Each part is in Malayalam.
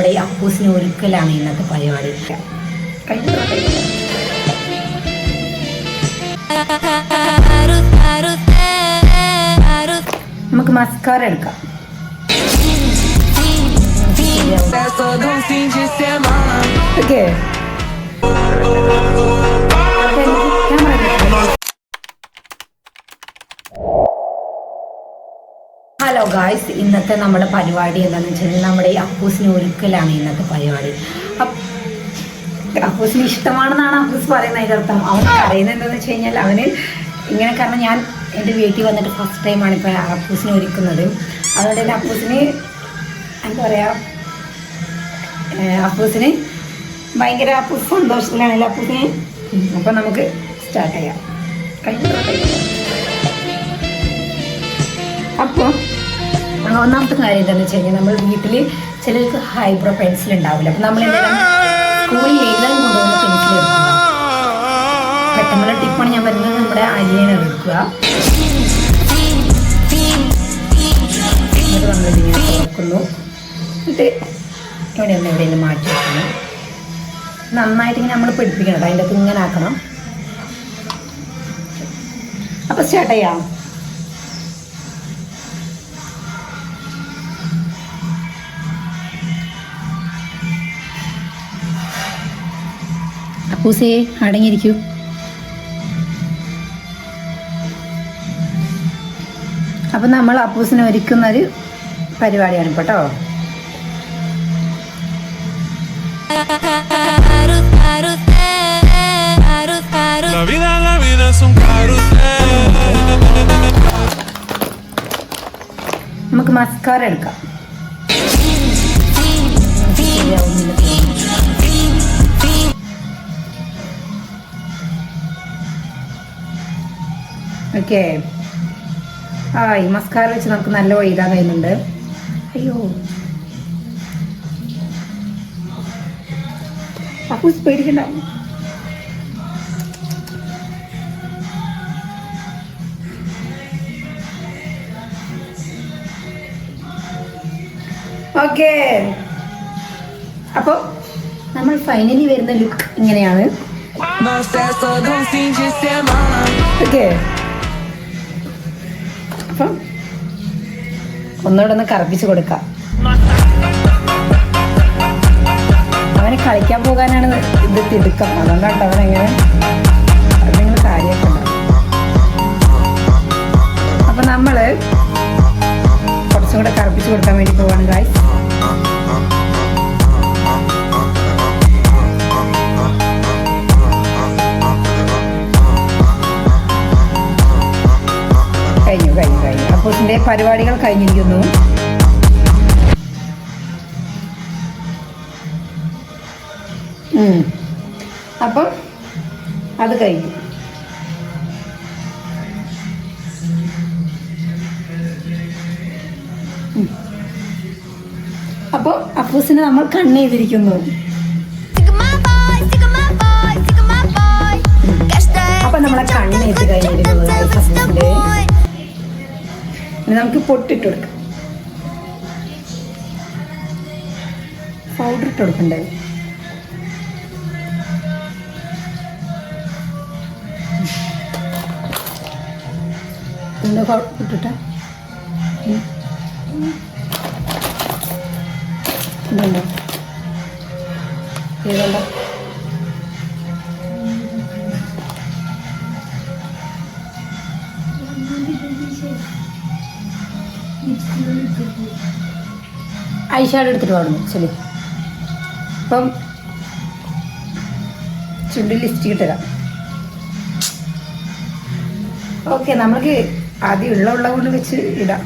നമ്മുടെ അപ്പൂസിന് ഒരുക്കലാണ് ഇന്നത്തെ പരിപാടി. നമുക്ക് മസ്കാര എടുക്കാം ഓക്കെ ഹലോ ഗായ്സ് ഇന്നത്തെ നമ്മുടെ പരിപാടി എന്താണെന്ന് വെച്ചാൽ നമ്മുടെ ഈ അപ്പൂസിന് ഒരുക്കലാണ് ഇന്നത്തെ പരിപാടി. അപ്പ് അപ്പൂസിന് ഇഷ്ടമാണെന്നാണ് അപ്പൂസ് പറയുന്നത് അതിന്റെ അർത്ഥം. അവൻ പറയുന്നത് എന്താണെന്ന് വെച്ച് കഴിഞ്ഞാൽ അവന് ഇങ്ങനെ കാരണം ഞാൻ എന്റെ വീട്ടിൽ വന്നിട്ട് ഫസ്റ്റ് ടൈമാണ് ഇപ്പോൾ അപ്പൂസിനെ ഒരുക്കുന്നത്. അതുകൊണ്ട് തന്നെ അപ്പൂസിന് എന്താ പറയുക അപ്പൂസിന് ഭയങ്കര അപ്പൂസ് സന്തോഷത്തിലാണല്ലോ അപ്പൂസിന്. അപ്പം നമുക്ക് സ്റ്റാർട്ട് ചെയ്യാം. അപ്പോൾ ഒന്നാമത്തെ കാര്യം എന്താണെന്ന് വെച്ച് കഴിഞ്ഞാൽ നമ്മൾ വീട്ടിൽ ചിലർക്ക് ഹൈബ്രോ പെൻസിൽ ഉണ്ടാവില്ല. അപ്പം നമ്മൾ സ്കൂളിൽ എഴുതാൻ കൊണ്ടുവന്ന പെൻസിൽ എടുക്കുക. പെട്ടെന്നുള്ള ടിപ്പാണ് ഞാൻ വരുന്നത് നമ്മുടെ അരിയാണ് എടുക്കുക. മാറ്റി വെക്കണം. നന്നായിട്ട് ഇങ്ങനെ നമ്മൾ പിടിപ്പിക്കണം. അതിന്റെ അകത്ത് ഇങ്ങനെ ആക്കണം. അപ്പോൾ സ്റ്റാർട്ട് അപ്പൂസേ അടങ്ങിയിരിക്കൂ അപ്പം നമ്മൾ അപ്പൂസിനെ ഒരുക്കുന്ന ഒരു പരിപാടിയാണ് കേട്ടോ. നമുക്ക് മസ്കാര എടുക്കാം ഓക്കെ. ആ ഈ മസ്കാര വെച്ച് നമുക്ക് നല്ല എഴുതാൻ കഴിയുന്നുണ്ട് അയ്യോ. അപ്പൂസ് പേടിക്കണ്ട. ഓക്കെ. അപ്പോൾ നമ്മൾ ഫൈനലി വരുന്ന ലുക്ക് ഇങ്ങനെയാണ്. ഓക്കെ. അപ്പം ഒന്നുകൂടെ ഒന്ന് കറപ്പിച്ച് കൊടുക്കാം. അവന് കളിക്കാൻ പോകാനാണ് ഇത് തിടുക്കം. അതുകൊണ്ടാണ് അവൻ കഴിഞ്ഞു പരിപാടികൾ കഴിഞ്ഞിരിക്കുന്നു. അപ്പം അത് കഴിഞ്ഞു. അപ്പോൾ അപ്പൂസിനെ നമ്മൾ കണ്ണെയ്തിരിക്കുന്നു അപ്പൊ നമ്മളെ കണ്ണെയ്ത് കഴിഞ്ഞിരിക്കുന്നത് ഇനി നമുക്ക് പൊട്ടിട്ട് കൊടുക്കാം. പൗഡർ ഇട്ട് കൊടുക്കണ്ടേ? എന്താ ഇട്ടിട്ട? ഇതുണ്ടോ ഐഷാഡ് എടുത്തിട്ട് പാടുന്നു ശരി. അപ്പം ചുണ്ടിൽ ലിസ്റ്റ് തരാം. ഓക്കെ നമുക്ക് ആദ്യം ഉള്ള ഉള്ള കൊണ്ട് വെച്ച് ഇടാം.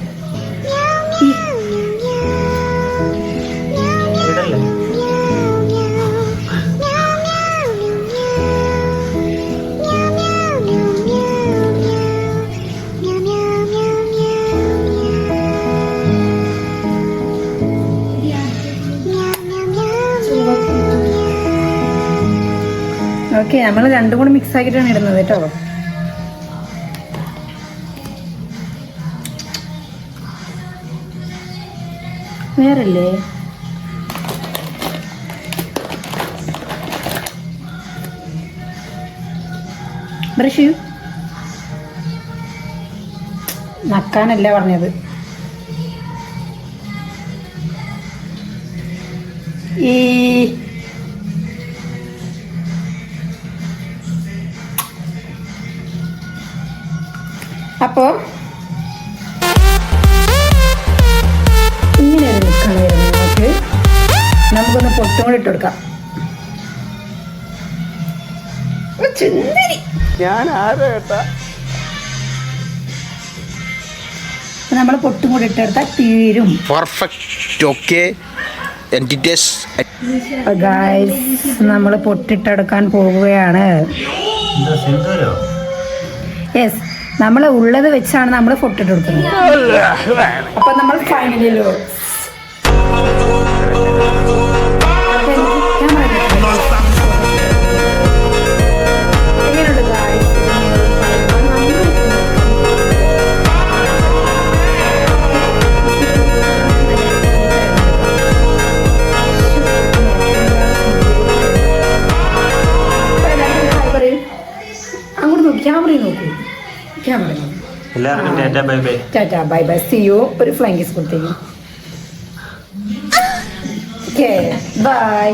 ഓക്കെ നമ്മൾ രണ്ടും കൂടെ മിക്സ് ആക്കിയിട്ടാണ് ഇടുന്നത് കേട്ടോ. വേറല്ലേ? ബ്രഷ് നക്കാനല്ല പറഞ്ഞത്. ഈ അപ്പോ ഇങ്ങനെ ഒരു നിൽക്കണം നമുക്ക്. നമുക്കൊന്ന് പൊട്ടും കൂടി ഇട്ട് കൊടുക്കാം ഞാൻ നമ്മൾ പൊട്ടും കൂടി ഇട്ടെടുത്താൽ തീരും. പെർഫെക്റ്റ് ഓക്കെ എന്റിറ്റേസ് ഗായ്സ് നമ്മൾ പൊട്ടിട്ടെടുക്കാൻ പോവുകയാണ്. യെസ് നമ്മൾ ഉള്ളത് വെച്ചാണ് നമ്മൾ ഫോട്ടോ ഇട്ട് കൊടുക്കുന്നത് അപ്പൊ നമ്മൾ ഫൈനലിലോ. അങ്ങോട്ട് നോക്കി ക്യാമറയിൽ നോക്കൂ എല്ലാവർക്കും tata bye bye. Tata bye bye. See you ഒരു ഫ്ലൈങ് കിസ് കൊടുത്തേക്കും. Okay bye